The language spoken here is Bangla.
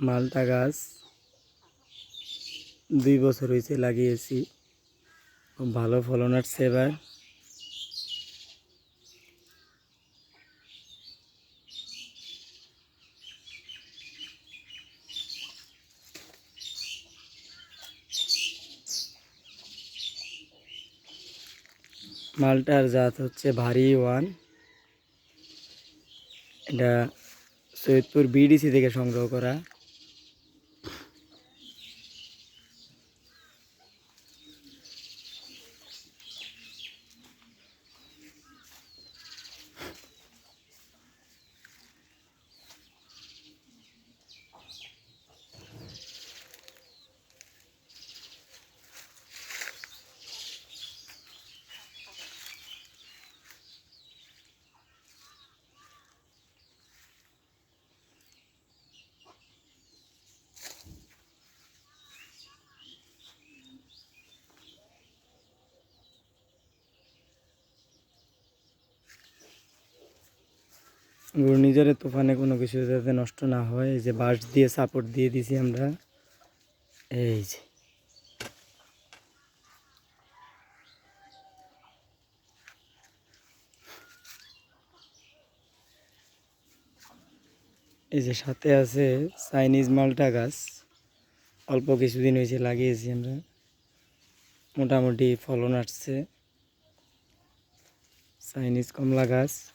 মালটা গাছ। দুই বছর হয়েছে লাগিয়েছি। খুব ভালো ফলন আসছে এবার। মালটার জাত হচ্ছে ভারী ওয়ান। এটা সৈয়দপুর বিডিসি থেকে সংগ্রহ করা। ঘূর্ণিঝড়ের তুফানে কোনো কিছু যাতে নষ্ট না হয়। এই যে বাঁশ দিয়ে সাপোর্ট দিয়ে দিছি আমরা। এই যে। এই যে সাথে আছে চাইনিজ মালটা গাছ। অল্প কিছুদিন হয়েছে লাগিয়েছি আমরা। মোটামুটি ফলন আসছে। চাইনিজ কমলা গাছ।